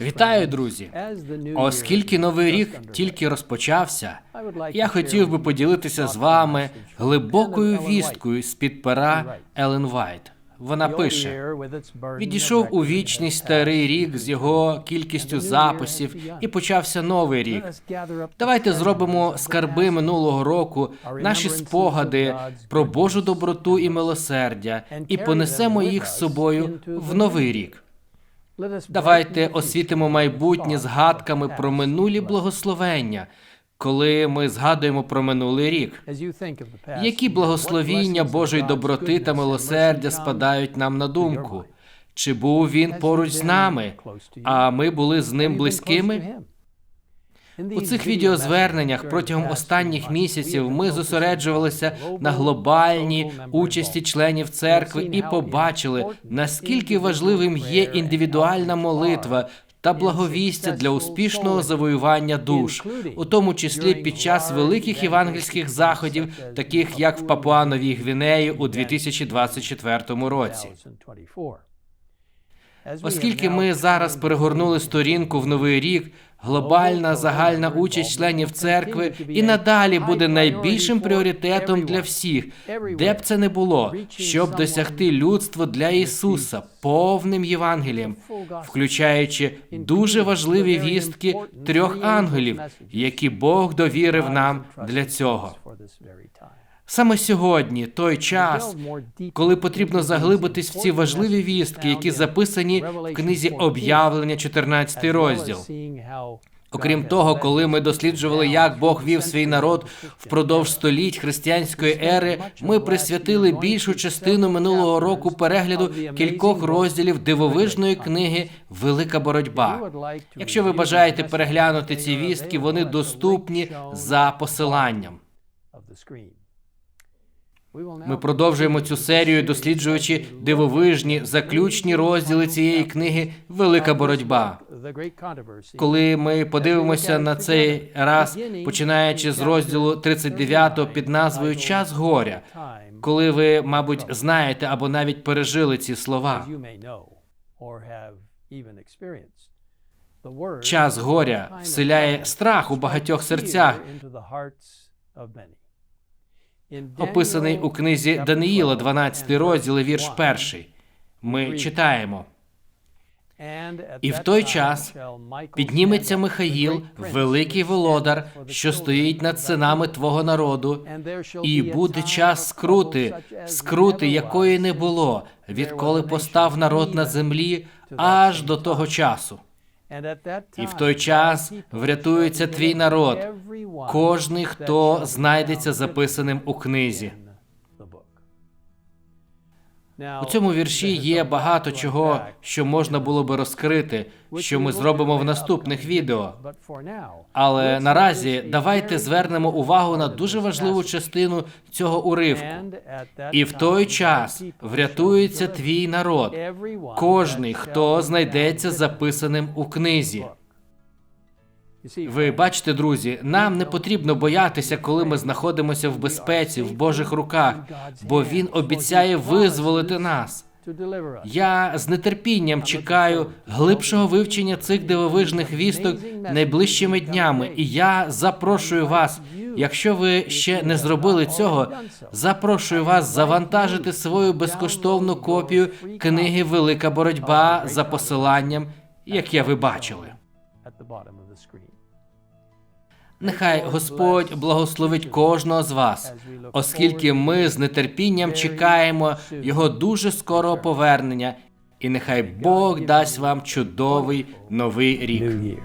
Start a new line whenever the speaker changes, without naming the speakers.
Вітаю, друзі! Оскільки новий рік тільки розпочався, я хотів би поділитися з вами глибокою вісткою з під пера Елен Вайт. Вона пише: відійшов у вічність старий рік з його кількістю записів, і почався новий рік. Давайте зробимо скарби минулого року, наші спогади про Божу доброту і милосердя, і понесемо їх з собою в новий рік. Давайте освітимо майбутнє згадками про минулі благословення, коли ми згадуємо про минулий рік. Які благословіння Божої доброти та милосердя спадають нам на думку? Чи був він поруч з нами, а ми були з ним близькими? У цих відеозверненнях протягом останніх місяців ми зосереджувалися на глобальній участі членів церкви і побачили, наскільки важливим є індивідуальна молитва. Та благовістя для успішного завоювання душ, у тому числі під час великих євангельських заходів, таких як в Папуановій Гвінеї у 2024 році. Оскільки ми зараз перегорнули сторінку в новий рік, глобальна загальна участь членів церкви і надалі буде найбільшим пріоритетом для всіх, де б це не було, щоб досягти людство для Ісуса повним Євангелієм, включаючи дуже важливі вістки трьох ангелів, які Бог довірив нам для цього. Саме сьогодні той час, коли потрібно заглибитись в ці важливі вістки, які записані в книзі об'явлення, 14 розділ. Окрім того, коли ми досліджували, як Бог вів свій народ впродовж століть християнської ери, ми присвятили більшу частину минулого року перегляду кількох розділів дивовижної книги Велика боротьба. Якщо ви бажаєте переглянути ці вістки, вони доступні за посиланням. Ми продовжуємо цю серію, досліджуючи дивовижні заключні розділи цієї книги Велика боротьба. Коли ми подивимося на цей раз, починаючи з розділу 39 під назвою Час горя, коли ви, мабуть, знаєте або навіть пережили ці слова. Час горя вселяє страх у багатьох серцях описаний у книзі Даниїла, 12 розділ, вірш перший. Ми читаємо. І в той час підніметься Михаїл, великий володар, що стоїть над синами твого народу, і буде час скрути, скрути, якої не було, відколи постав народ на землі аж до того часу. І в той час врятується твій народ, кожний, хто знайдеться записаним у книзі. У цьому вірші є багато чого, що можна було би розкрити, що ми зробимо в наступних відео. Але наразі давайте звернемо увагу на дуже важливу частину цього уривку. І в той час врятується твій народ, кожний, хто знайдеться записаним у книзі. Ви бачите, друзі, нам не потрібно боятися, коли ми знаходимося в безпеці, в Божих руках, бо він обіцяє визволити нас. Я з нетерпінням чекаю глибшого вивчення цих дивовижних вісток найближчими днями, і я запрошую вас. Якщо ви ще не зробили цього, запрошую вас завантажити свою безкоштовну копію книги Велика боротьба за посиланням, яке ви бачили. Нехай Господь благословить кожного з вас, оскільки ми з нетерпінням чекаємо Його дуже скорого повернення, і нехай Бог дасть вам чудовий новий рік.